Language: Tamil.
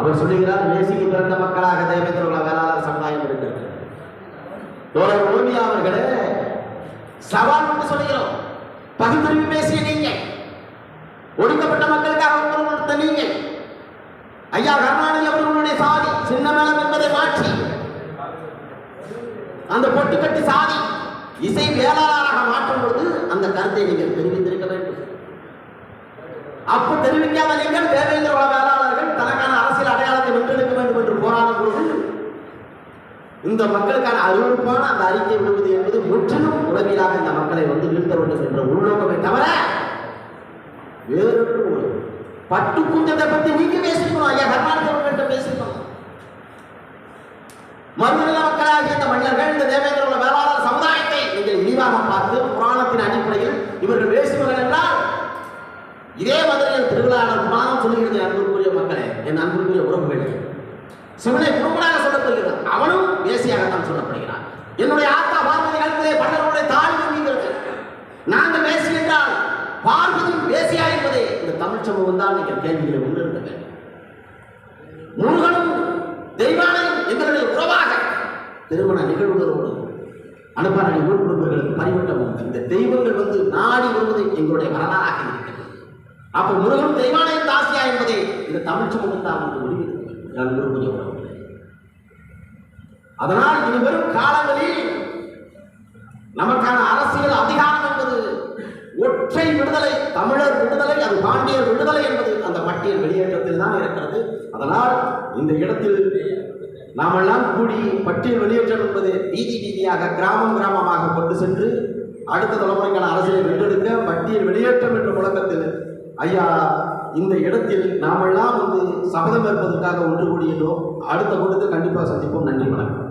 அவர் சொல்லுகிறார் மேசிக்கு பிறந்த மக்களாக தேவேந்திர வேளாளர் சமுதாயம் இருக்கிறது தோழர் அவர்களே சவால் என்று சொல்லுகிறோம். பகுத்தறிவு பேசிய நீங்க ஒடுக்கப்பட்ட மக்களுக்காக கொடுத்த நீங்க ஐயா கருணாநிதி அவர்களுடைய சாதி சின்ன மேளம் என்பதை மாற்றி அந்த பொட்டு கட்டி சாதி இசை வேளாளராக மாற்றும் பொழுது அந்த கருத்தை நீங்கள் தெரிவித்திருக்க வேண்டும். அப்ப தெரிவிக்காத நீங்கள் தேவை குல வேளாளர்கள் தனக்கான அரசியல் அடையாளத்தை வென்றெடுக்க வேண்டும் என்று போராடும் பொழுது இந்த மக்களுக்கான அறிவிப்பான அந்த அறிக்கை விடுவது என்பது முற்றிலும் உளவியலாக இந்த மக்களை வந்து வீழ்த்த வேண்டும் என்ற உள்நோக்கமே தவிர வேறொன்று ஒரு பட்டு குஞ்சத்தை பத்தி நீங்க பேசிக்கணும். ஐயா கர்நாடக பேசிக்கணும். மறுநில மக்களாகிய இந்த மன்னர்கள் இந்த தேவேந்திர உள்ள வேளாளர் சமுதாயத்தை நீங்கள் இழிவாக பார்த்து புராணத்தின் அடிப்படையில் இவர்கள் பேசுவார்கள் என்றால் இதே மதுரையில் திருவிழாவில் புராணம் சொல்லுகிறது என் அன்புக்குரிய மக்களே என் அன்புக்குரிய உறவுகளே. சிவனை குறும்படாக சொல்லப்படுகிறது அவனும் என்னுடைய ஆத்தா பார்வதி காலத்திலே பன்னர்களுடைய தாய் நீங்கிறது. நாங்கள் பேசி என்றால் பார்வதி பேசியா என்பதே. இந்த தமிழ் சமூகம் தான் நீங்கள் கேள்விகளை முன்னிறுத்த வேண்டும் முருகனும் தெய்வானையும் எங்களுடைய உறவாக திருமண நிகழ்வுகளோடு அனுப்பாரணி ஊர் குடும்பங்களுக்கு பரிவட்டமும். இந்த தெய்வங்கள் வந்து நாடி வருவது எங்களுடைய வரலாறாக இருக்கிறது. அப்போ முருகன் தெய்வானையும் தாசியா என்பதை இந்த தமிழ் சமூகம் தான் வந்து முடிவு நான் அதனால் இனிவரும் காலங்களில் நமக்கான அரசியல் அதிகாரம் என்பது ஒற்றை விடுதலை தமிழர் விடுதலை அது பாண்டியர் விடுதலை என்பது அந்த பட்டியல் வெளியேற்றத்தில் தான் இருக்கிறது. அதனால் இந்த இடத்தில் நாமெல்லாம் கூடி பட்டியல் வெளியேற்றம் என்பது வீதி வீதியாக கிராமம் கிராமமாக கொண்டு சென்று அடுத்த தலைமுறைக்கான அரசியலை வென்றெடுக்க பட்டியல் வெளியேற்றம் என்ற முழக்கத்தில் ஐயா இந்த இடத்தில் நாமெல்லாம் வந்து சபதம் ஏற்பதற்காக ஒன்று கூடியதோ அடுத்த கூட்டத்தில் கண்டிப்பாக சந்திப்போம். நன்றி வணக்கம்.